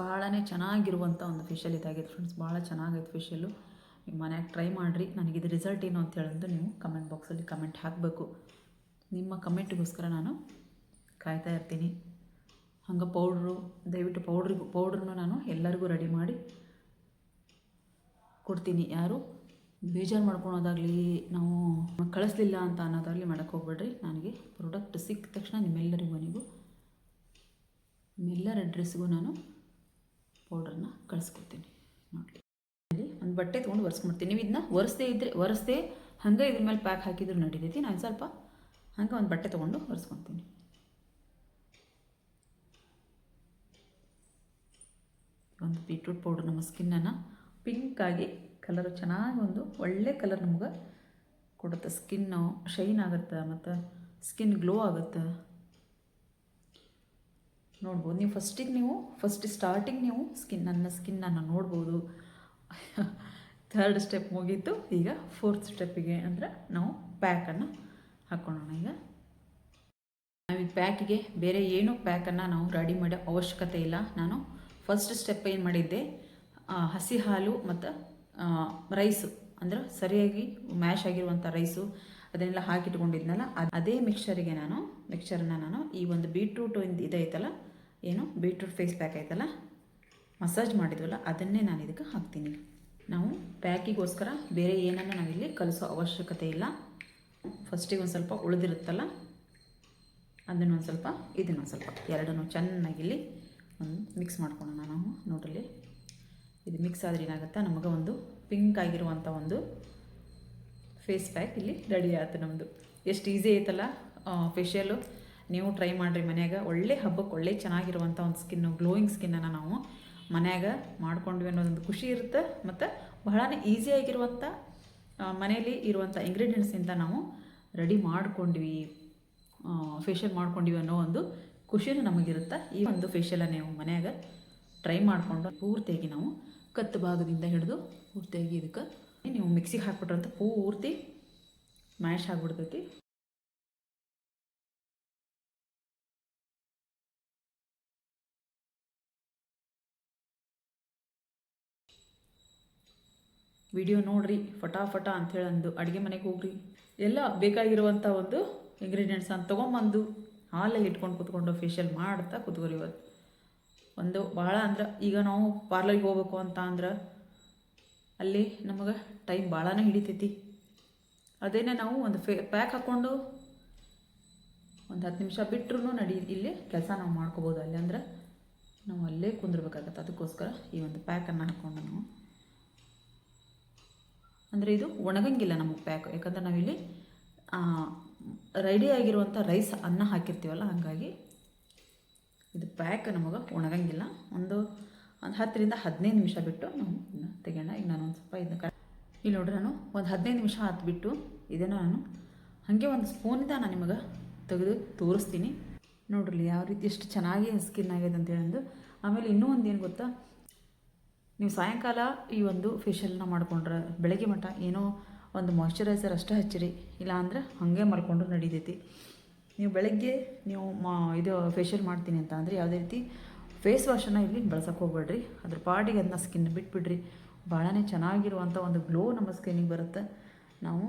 ಭಾಳನೇ ಚೆನ್ನಾಗಿರುವಂಥ ಒಂದು ಫೇಶಿಯಲ್ ಇದಾಗಿದೆ ಫ್ರೆಂಡ್ಸ್ ಭಾಳ ಚೆನ್ನಾಗೈತೆ ಫೇಶಿಯಲ್ಲು ನೀವು ಮನ್ಯಾಗ ಟ್ರೈ ಮಾಡಿರಿ. ನನಗಿದು ರಿಸಲ್ಟ್ ಏನು ಅಂತ ಹೇಳೋದು ನೀವು ಕಮೆಂಟ್ ಬಾಕ್ಸಲ್ಲಿ ಕಮೆಂಟ್ ಹಾಕಬೇಕು. ನಿಮ್ಮ ಕಮೆಂಟ್ಗೋಸ್ಕರ ನಾನು ಕಾಯ್ತಾ ಇರ್ತೀನಿ. ಹಂಗೆ ಪೌಡ್ರು ದಯವಿಟ್ಟು ಪೌಡ್ರಿಗೂ ಪೌಡ್ರನ್ನು ನಾನು ಎಲ್ಲರಿಗೂ ರೆಡಿ ಮಾಡಿ ಕೊಡ್ತೀನಿ. ಯಾರು? ಬೇಜಾರು ಮಾಡ್ಕೊಳೋದಾಗಲಿ ನಾವು ಕಳಿಸ್ಲಿಲ್ಲ ಅಂತ ಅನ್ನೋದಾಗಲಿ ಮಾಡೋಕ್ಕೆ ಹೋಗ್ಬೇಡ್ರಿ. ನನಗೆ ಪ್ರಾಡಕ್ಟ್ ಸಿಕ್ಕ ತಕ್ಷಣ ನಿಮ್ಮೆಲ್ಲರಿಗೂ, ನಿಮ್ಮೆಲ್ಲರ ಅಡ್ರೆಸ್ಗೂ ನಾನು ಪೌಡ್ರನ್ನ ಕಳಿಸ್ಕೊಡ್ತೀನಿ. ನೋಡಿ ಒಂದು ಬಟ್ಟೆ ತೊಗೊಂಡು ಒರೆಸ್ಕೊಂಡ್ಬಿಡ್ತೀನಿ. ನೀವು ಇದನ್ನ ಒರೆಸ್ದೇ ಇದ್ದರೆ ಒರೆಸ್ದೇ ಹಂಗೆ ಇದ್ರ ಮೇಲೆ ಪ್ಯಾಕ್ ಹಾಕಿದ್ರು ನಡೀತೈತಿ. ನಾನು ಸ್ವಲ್ಪ ಹಂಗೆ ಒಂದು ಬಟ್ಟೆ ತೊಗೊಂಡು ಒರೆಸ್ಕೊತೀನಿ. ಒಂದು ಬೀಟ್ರೂಟ್ ಪೌಡ್ರ್ ನಮ್ಮ ಸ್ಕಿನ್ನನ್ನು ಪಿಂಕಾಗಿ ಕಲರ್ ಚೆನ್ನಾಗಿ ಒಂದು ಒಳ್ಳೆ ಕಲರ್ ನಮ್ಗೆ ಕೊಡುತ್ತೆ. ಸ್ಕಿನ್ನು ಶೈನ್ ಆಗುತ್ತೆ ಮತ್ತು ಸ್ಕಿನ್ ಗ್ಲೋ ಆಗುತ್ತೆ. ನೋಡ್ಬೋದು. ನೀವು ಫಸ್ಟಿಗೆ ನೀವು ಫಸ್ಟ್ ಸ್ಟಾರ್ಟಿಂಗ್ ನೀವು ಸ್ಕಿನ್ ನನ್ನ ಸ್ಕಿನ್ನನ್ನು ನೋಡ್ಬೋದು. ಥರ್ಡ್ ಸ್ಟೆಪ್ ಮುಗೀತು. ಈಗ ಫೋರ್ತ್ ಸ್ಟೆಪ್ಪಿಗೆ ಅಂದರೆ ನಾವು ಪ್ಯಾಕನ್ನು ಹಾಕ್ಕೊಳ್ಳೋಣ ಈಗ. ನಾವು ಈ ಪ್ಯಾಕಿಗೆ ಬೇರೆ ಏನೂ ಪ್ಯಾಕನ್ನು ನಾವು ರೆಡಿ ಮಾಡೋ ಅವಶ್ಯಕತೆ ಇಲ್ಲ. ನಾನು ಫಸ್ಟ್ ಸ್ಟೆಪ್ ಏನು ಮಾಡಿದ್ದೆ? ಹಸಿ ಹಾಲು ಮತ್ತು ರೈಸು ಅಂದ್ರೆ ಸರಿಯಾಗಿ ಮ್ಯಾಶ್ ಆಗಿರುವಂಥ ರೈಸು ಅದನ್ನೆಲ್ಲ ಹಾಕಿಟ್ಕೊಂಡಿದ್ನಲ್ಲ, ಅದ್- ಮಿಕ್ಸರಿಗೆ ನಾನು ಮಿಕ್ಸರನ್ನ ನಾನು ಈ ಒಂದು ಬೀಟ್ರೂಟು ಇದೈತಲ್ಲ ಏನು ಬೀಟ್ರೂಟ್ ಫೇಸ್ ಪ್ಯಾಕ್ ಐತಲ್ಲ ಮಸಾಜ್ ಮಾಡಿದ್ವಲ್ಲ, ಅದನ್ನೇ ನಾನು ಇದಕ್ಕೆ ಹಾಕ್ತೀನಿ. ನಾವು ಪ್ಯಾಕಿಗೋಸ್ಕರ ಬೇರೆ ಏನನ್ನು ನಾವಿಲ್ಲಿ ಕಲಿಸೋ ಅವಶ್ಯಕತೆ ಇಲ್ಲ. ಫಸ್ಟಿಗೆ ಒಂದು ಸ್ವಲ್ಪ ಉಳಿದಿರುತ್ತಲ್ಲ? ಅದನ್ನೊಂದು ಸ್ವಲ್ಪ ಇದನ್ನೊಂದು ಸ್ವಲ್ಪ, ಎರಡನ್ನು ಚೆನ್ನಾಗಿಲ್ಲಿ ಒಂದು ಮಿಕ್ಸ್ ಮಾಡ್ಕೊಳ್ಳೋಣ ನಾವು ನೋಡಲಿ ಇದು ಮಿಕ್ಸ್ ಆದರೆ ಏನಾಗುತ್ತೆ? ನಮಗೆ ಒಂದು ಪಿಂಕ್ ಆಗಿರುವಂಥ ಒಂದು ಫೇಸ್ ಪ್ಯಾಕ್ ಇಲ್ಲಿ ರೆಡಿ ಆಯ್ತು ನಮ್ಮದು ಎಷ್ಟು ಈಸಿ ಐತಲ್ಲ ಫೇಶಿಯಲು ನೀವು ಟ್ರೈ ಮಾಡಿರಿ ಮನ್ಯಾಗ. ಒಳ್ಳೆ ಹಬ್ಬಕ್ಕೆ ಒಳ್ಳೆ ಚೆನ್ನಾಗಿರುವಂಥ ಒಂದು ಸ್ಕಿನ್ನು ಗ್ಲೋಯಿಂಗ್ ಸ್ಕಿನ್ನನ್ನು ನಾವು ಮನ್ಯಾಗ ಮಾಡ್ಕೊಂಡ್ವಿ ಅನ್ನೋದೊಂದು ಖುಷಿ ಇರುತ್ತೆ. ಮತ್ತು ಬಹಳನೇ ಈಸಿಯಾಗಿರುವಂಥ ಮನೆಯಲ್ಲಿ ಇರುವಂಥ ಇಂಗ್ರೀಡಿಯೆಂಟ್ಸಿಂದ ನಾವು ರೆಡಿ ಮಾಡ್ಕೊಂಡ್ವಿ ಫೇಶಿಯಲ್ ಮಾಡ್ಕೊಂಡ್ವಿ ಅನ್ನೋ ಒಂದು ಖುಷಿನೂ ನಮಗಿರುತ್ತೆ. ಈ ಒಂದು ಫೇಶಿಯಲನ್ನು ನೀವು ಮನ್ಯಾಗ ಟ್ರೈ ಮಾಡಿಕೊಂಡು ಪೂರ್ತಿಯಾಗಿ ನಾವು ಕತ್ತು ಭಾಗದಿಂದ ಹಿಡಿದು ಪೂರ್ತಿಯಾಗಿ ಇದಕ್ಕೆ ನೀವು ಮಿಕ್ಸಿಗೆ ಹಾಕ್ಬಿಟ್ರಂತ ಪೂರ್ತಿ ಮ್ಯಾಶ್ ಆಗಿಬಿಡ್ತೈತಿ. ವಿಡಿಯೋ ನೋಡ್ರಿ, ಫಟಾಫಟ ಅಂಥೇಳಿ ಅಂದು ಅಡುಗೆ ಮನೆಗೆ ಹೋಗ್ರಿ. ಎಲ್ಲ ಬೇಕಾಗಿರುವಂಥ ಒಂದು ಇಂಗ್ರೀಡಿಯೆಂಟ್ಸ್ ಅಂತ ತೊಗೊಂಬಂದು ಹಾಲೇ ಇಟ್ಕೊಂಡು ಕುತ್ಕೊಂಡು ಫೇಶಿಯಲ್ ಮಾಡ್ತಾ ಕೂತ್ಕೋರಿ ಇವತ್ತು ಒಂದು ಭಾಳ ಅಂದ್ರೆ ಈಗ ನಾವು ಪಾರ್ಲರ್ಗೆ ಹೋಗ್ಬೇಕು ಅಂತ ಅಂದ್ರೆ ಅಲ್ಲಿ ನಮಗೆ ಟೈಮ್ ಭಾಳನೇ ಹಿಡಿತೈತಿ. ಅದೇನೆ ನಾವು ಒಂದು ಫೇ ಪ್ಯಾಕ್ ಹಾಕ್ಕೊಂಡು ಒಂದು ಹತ್ತು ನಿಮಿಷ ಬಿಟ್ಟರು ನಡಿ, ಇಲ್ಲಿ ಕೆಲಸ ನಾವು ಮಾಡ್ಕೋಬೋದು. ಅಲ್ಲಿ ಅಂದ್ರೆ ನಾವು ಅಲ್ಲೇ ಕುಂದಿರ್ಬೇಕಾಗತ್ತೆ. ಅದಕ್ಕೋಸ್ಕರ ಈ ಒಂದು ಪ್ಯಾಕನ್ನು ಹಾಕ್ಕೊಂಡು ನಾವು ಅಂದರೆ ಇದು ಒಣಗಂಗಿಲ್ಲ ನಮಗೆ ಪ್ಯಾಕ್ ಯಾಕಂದರೆ ನಾವಿಲ್ಲಿ ರೆಡಿ ಆಗಿರುವಂಥ ರೈಸ್ ಅನ್ನ ಹಾಕಿರ್ತೀವಲ್ಲ, ಹಾಗಾಗಿ ಇದು ಪ್ಯಾಕ್ ನಮಗೆ ಒಣಗಂಗಿಲ್ಲ. ಒಂದು ಒಂದು ಹತ್ತರಿಂದ ಹದಿನೈದು ನಿಮಿಷ ಬಿಟ್ಟು ನಾವು ತೆಗೋಣ ಈಗ ನಾನು ಒಂದು ಸ್ವಲ್ಪ ಇದನ್ನ ಇಲ್ಲಿ ನೋಡ್ರಿ ನಾನು, ಒಂದು ಹದಿನೈದು ನಿಮಿಷ ಬಿಟ್ಟು ಇದನ್ನು ನಾನು ಹಾಗೆ ಒಂದು ಸ್ಪೂನಿಂದ ನಾನು ನಿಮಗೆ ತೆಗೆದು ತೋರಿಸ್ತೀನಿ. ನೋಡ್ರಿ ಯಾವ ರೀತಿ ಎಷ್ಟು ಚೆನ್ನಾಗಿ ಸ್ಕಿನ್ ಆಗಿದೆ ಅಂತೇಳಿ ಆಮೇಲೆ ಇನ್ನೂ ಒಂದು ಏನು ಗೊತ್ತಾ? ನೀವು ಸಾಯಂಕಾಲ ಈ ಒಂದು ಫೇಶಿಯಲ್ನ ಮಾಡ್ಕೊಂಡ್ರೆ ಬೆಳಗ್ಗೆ ಮಟ್ಟ ಏನೋ ಒಂದು ಮಾಯ್ಶ್ಚರೈಸರ್ ಅಷ್ಟೇ ಹಚ್ಚಿರಿ, ಇಲ್ಲಾಂದ್ರೆ ಹಾಗೆ ಮಲ್ಕೊಂಡ್ರೆ ನಡೀತೈತಿ. ನೀವು ಬೆಳಗ್ಗೆ ನೀವು ಮಾ ಇದು ಫೇಶಿಯಲ್ ಮಾಡ್ತೀನಿ ಅಂತ ಅಂದರೆ ಯಾವುದೇ ರೀತಿ ಫೇಸ್ ವಾಶನ್ನು ಇಲ್ಲಿ ಬಳಸೋಕೆ ಹೋಗ್ಬೇಡ್ರಿ. ಅದ್ರ ಪಾಡಿಗೆ ಅದನ್ನ ಸ್ಕಿನ್ ಬಿಟ್ಬಿಡ್ರಿ. ಭಾಳನೇ ಚೆನ್ನಾಗಿರುವಂಥ ಒಂದು ಗ್ಲೋ ನಮ್ಮ ಸ್ಕಿನ್ನಿಗೆ ಬರುತ್ತೆ. ನಾವು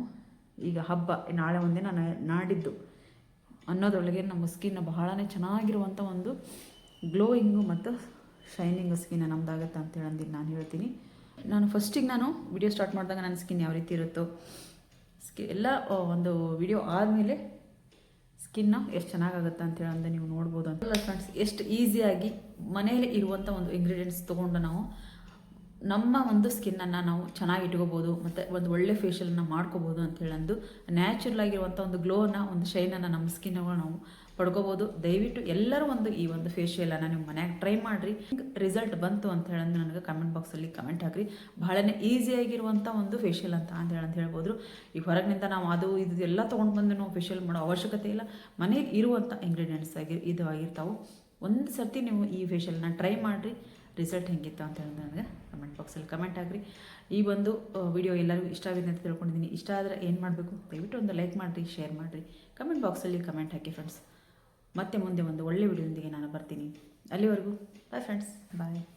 ಈಗ ಹಬ್ಬ, ನಾಳೆ ಒಂದಿನ ನಾಡಿದ್ದು ಅನ್ನೋದ್ರೊಳಗೆ ನಮ್ಮ ಸ್ಕಿನ್ ಬಹಳನೇ ಚೆನ್ನಾಗಿರುವಂಥ ಒಂದು ಗ್ಲೋಯಿಂಗು ಮತ್ತು ಶೈನಿಂಗ್ ಸ್ಕಿನ್ ನಮ್ದಾಗತ್ತೆ ಅಂತೇಳಿ ಅಂದಿದ್ದು ನಾನು ಹೇಳ್ತೀನಿ. ನಾನು ಫಸ್ಟಿಗೆ ನಾನು ವಿಡಿಯೋ ಸ್ಟಾರ್ಟ್ ಮಾಡಿದಾಗ ನನ್ನ ಸ್ಕಿನ್ ಯಾವ ರೀತಿ ಇರುತ್ತೋ ಸ್ಕಿ ಎಲ್ಲ ಒಂದು ವಿಡಿಯೋ ಆದಮೇಲೆ ಸ್ಕಿನ್ನ ಎಷ್ಟು ಚೆನ್ನಾಗಾಗುತ್ತೆ ಅಂತೇಳಿ ಅಂದು ನೀವು ನೋಡ್ಬೋದು ಅಂತ. ಫ್ರೆಂಡ್ಸ್ ಎಷ್ಟು ಈಸಿಯಾಗಿ ಮನೆಯಲ್ಲಿ ಇರುವಂಥ ಒಂದು ಇಂಗ್ರೀಡಿಯೆಂಟ್ಸ್ ತೊಗೊಂಡು ನಾವು ನಮ್ಮ ಒಂದು ಸ್ಕಿನ್ನನ್ನು ನಾವು ಚೆನ್ನಾಗಿ ಇಟ್ಕೋಬೋದು, ಮತ್ತು ಒಂದು ಒಳ್ಳೆ ಫೇಶಿಯಲನ್ನು ಮಾಡ್ಕೋಬೋದು ಅಂತ ಹೇಳಂದು ನ್ಯಾಚುರಲ್ ಆಗಿರುವಂಥ ಒಂದು ಗ್ಲೋನ ಒಂದು ಶೈನನ್ನು ನಮ್ಮ ಸ್ಕಿನ್ನ ನಾವು ಪಡ್ಕೋಬೋದು. ದಯವಿಟ್ಟು ಎಲ್ಲರೂ ಒಂದು ಈ ಒಂದು ಫೇಶಿಯಲನ್ನು ನೀವು ಮನ್ಯಾಗ ಟ್ರೈ ಮಾಡಿರಿ. ರಿಸಲ್ಟ್ ಬಂತು ಅಂತ ಹೇಳಂದ್ರೆ ನನಗೆ ಕಮೆಂಟ್ ಬಾಕ್ಸಲ್ಲಿ ಕಮೆಂಟ್ ಹಾಕ್ರಿ. ಬಹಳನೇ ಆಗಿರುವಂತ ಒಂದು ಫೇಶಿಯಲ್ ಅಂತ ಅಂತ ಹೇಳಂತ ಹೇಳ್ಬೋದು. ಈ ಹೊರಗಿನಿಂದ ನಾವು ಅದು, ಇದು ಎಲ್ಲ ತೊಗೊಂಡು ಬಂದು ನಾವು ಫೇಶಿಯಲ್ ಮಾಡೋ ಅವಶ್ಯಕತೆ ಇಲ್ಲ. ಮನೆಗೆ ಇರುವಂಥ ಇಂಗ್ರೀಡಿಯೆಂಟ್ಸ್ ಆಗಿ ಇದು ಆಗಿರ್ತಾವೆ. ಒಂದು ಸರ್ತಿ ನೀವು ಈ ಫೇಶಿಯಲ್ನ ಟ್ರೈ ಮಾಡಿರಿ. ರಿಸಲ್ಟ್ ಹೆಂಗಿತ್ತು ಅಂತ ಹೇಳಿದ್ರೆ ನನಗೆ ಕಮೆಂಟ್ ಬಾಕ್ಸಲ್ಲಿ ಕಮೆಂಟ್ ಹಾಕ್ರಿ. ಈ ಒಂದು ವಿಡಿಯೋ ಎಲ್ಲರಿಗೂ ಇಷ್ಟ ಆಗಿದೆ ಅಂತ ತಿಳ್ಕೊಂಡಿದ್ದೀನಿ ಇಷ್ಟ ಆದರೆ ಏನು ಮಾಡಬೇಕು? ದಯವಿಟ್ಟು ಒಂದು ಲೈಕ್ ಮಾಡಿರಿ ಶೇರ್ ಮಾಡಿರಿ. ಕಮೆಂಟ್ ಬಾಕ್ಸಲ್ಲಿ ಕಮೆಂಟ್ ಹಾಕಿ ಫ್ರೆಂಡ್ಸ್ ಮತ್ತೆ ಮುಂದೆ ಒಂದು ಒಳ್ಳೆ ವಿಡಿಯೋದೊಂದಿಗೆ ನಾನು ಬರ್ತೀನಿ. ಅಲ್ಲಿವರೆಗೂ ಬಾಯ್ ಫ್ರೆಂಡ್ಸ್ ಬಾಯ್